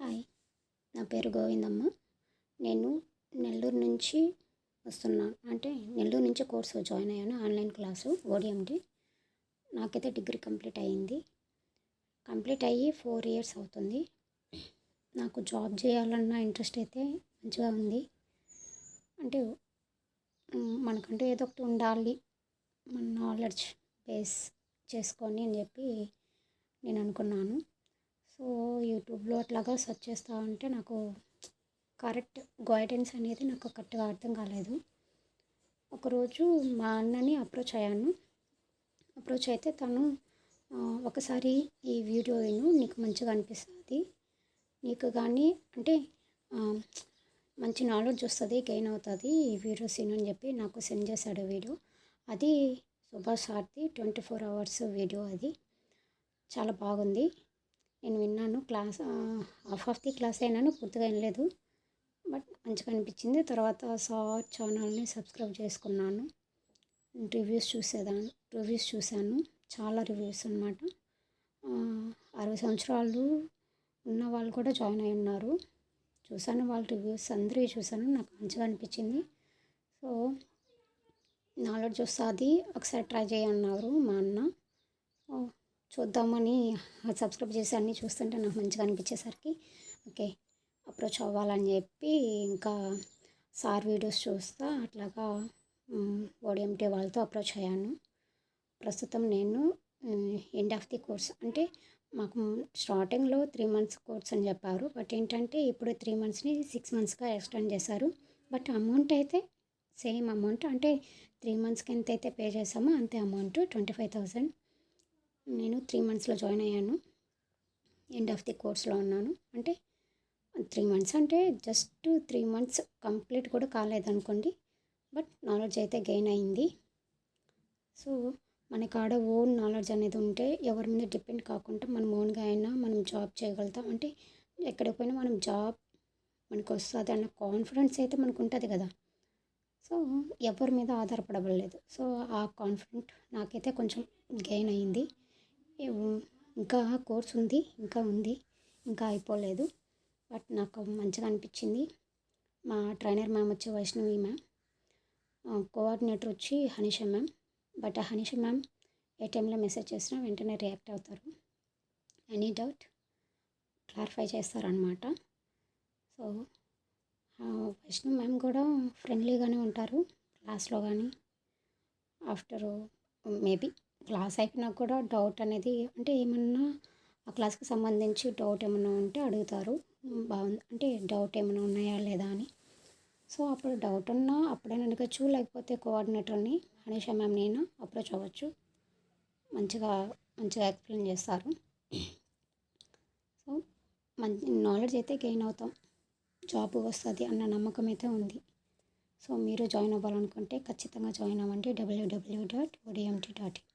Hi నా పేరు గోవిందమ్మ. నేను నెల్లూరు నుంచి వస్తున్నాను అంటే నెల్లూరు నుంచి కోర్సు జాయిన్ అయ్యాను ఆన్లైన్ క్లాసు ఓడిఎండి నాకైతే డిగ్రీ కంప్లీట్ అయ్యింది. కంప్లీట్ అయ్యి ఫోర్ ఇయర్స్ అవుతుంది. నాకు జాబ్ చేయాలన్న ఇంట్రెస్ట్ అయితే మంచిగా ఉంది. అంటే మనకంటూ ఏదో ఒకటి ఉండాలి. మన నాలెడ్జ్ బేస్ చేసుకొని అని చెప్పి నేను అనుకున్నాను. సో యూట్యూబ్లో అట్లాగా సెర్చ్ చేస్తూ ఉంటే నాకు కరెక్ట్ గైడెన్స్ అనేది నాకు కరెక్ట్గా అర్థం కాలేదు. ఒకరోజు మా అన్నని అప్రోచ్ అయ్యాను. అప్రోచ్ అయితే తను ఒకసారి ఈ వీడియో విను నీకు మంచిగా అనిపిస్తుంది. నీకు కానీ అంటే మంచి నాలెడ్జ్ వస్తుంది గెయిన్ అవుతుంది ఈ వీడియో సీన్ అని చెప్పి నాకు సెండ్ చేశాడు వీడియో. అది సుభాష్ సార్ది ట్వంటీ ఫోర్ అవర్స్ వీడియో అది. చాలా బాగుంది. నేను విన్నాను. Class half of the class అయినాను పూర్తిగా వినలేదు. బట్ మంచిగా అనిపించింది. తర్వాత సార్ ఛానల్ని సబ్స్క్రైబ్ చేసుకున్నాను. రివ్యూస్ చూసేదాన్ని రివ్యూస్ చూశాను. చాలా రివ్యూస్ అనమాట అరవై సంవత్సరాలు ఉన్న వాళ్ళు కూడా జాయిన్ అయి ఉన్నారు. చూశాను వాళ్ళ రివ్యూస్ అందరివి చూశాను. నాకు మంచిగా అనిపించింది. సో నాలెడ్జ్ వస్తుంది. ఒకసారి ట్రై చేయన్నారు మా అన్న. చూద్దామని సబ్స్క్రైబ్ చేసి అన్నీ చూస్తుంటే నాకు మంచిగా అనిపించేసరికి ఓకే అప్రోచ్ అవ్వాలని చెప్పి ఇంకా సార్ వీడియోస్ చూస్తా అట్లాగా ఓడిఎంటీ వాళ్ళతో అప్రోచ్ అయ్యాను. ప్రస్తుతం నేను ఎండ్ ఆఫ్ ది కోర్స్ అంటే మాకు స్టార్టింగ్లో త్రీ మంత్స్ కోర్స్ అని చెప్పారు. బట్ ఏంటంటే ఇప్పుడు త్రీ మంత్స్ని సిక్స్ మంత్స్గా ఎక్స్టెండ్ చేశారు. బట్ అమౌంట్ అయితే సేమ్ అమౌంట్ అంటే త్రీ మంత్స్కి ఎంత అయితే పే చేసామో అంతే అమౌంట్ ట్వంటీ ఫైవ్ థౌజండ్ నేను త్రీ మంత్స్లో జాయిన్ అయ్యాను. ఎండ్ ఆఫ్ ది కోర్స్లో ఉన్నాను. అంటే త్రీ మంత్స్ అంటే జస్ట్ త్రీ మంత్స్ కంప్లీట్ కూడా కాలేదనుకోండి బట్ నాలెడ్జ్ అయితే గెయిన్ అయింది. సో మన కాడ ఓన్ నాలెడ్జ్ అనేది ఉంటే ఎవరి మీద డిపెండ్ కాకుండా మనం ఓన్గా అయినా మనం జాబ్ చేయగలుగుతాం. అంటే ఎక్కడికి పోయినా మనం జాబ్ మనకు వస్తుంది అన్న కాన్ఫిడెన్స్ అయితే మనకు ఉంటుంది కదా. సో ఎవరి మీద ఆధారపడబడలేదు. సో ఆ కాన్ఫిడెంట్ నాకైతే కొంచెం గెయిన్ అయింది. ఇంకా కోర్స్ ఉంది ఇంకా ఉంది ఇంకా అయిపోలేదు. బట్ నాకు మంచిగా అనిపించింది. మా ట్రైనర్ మ్యామ్ వచ్చి వైష్ణవి మ్యామ్. కోఆర్డినేటర్ వచ్చి హనీష మ్యామ్. బట్ ఆ హనీష మ్యామ్ ఏ టైంలో మెసేజ్ చేసినా వెంటనే రియాక్ట్ అవుతారు. ఎనీ డౌట్ క్లారిఫై చేస్తారనమాట సో వైష్ణవ్ మ్యామ్ కూడా ఫ్రెండ్లీగానే ఉంటారు. క్లాస్లో కానీ ఆఫ్టర్ మేబీ క్లాస్ అయిపోయినా కూడా డౌట్ అనేది అంటే ఏమన్నా ఆ క్లాస్కి సంబంధించి డౌట్ ఏమన్నా ఉంటే అడుగుతారు. బాగుంది. అంటే డౌట్ ఏమైనా ఉన్నాయా లేదా అని. సో అప్పుడు డౌట్ ఉన్నా అప్పుడైనా అడగచ్చు లేకపోతే కోఆర్డినేటర్ని హనీషా మ్యామ్ నేను అప్రోచ్ అవ్వచ్చు. మంచిగా మంచిగా ఎక్స్ప్లెయిన్ చేస్తారు. సో మంచి నాలెడ్జ్ అయితే గెయిన్ అవుతాం. జాబ్ వస్తుంది అన్న నమ్మకం అయితే ఉంది. సో మీరు జాయిన్ అవ్వాలనుకుంటే ఖచ్చితంగా జాయిన్ అవ్వండి. W W dot ODMT dot in.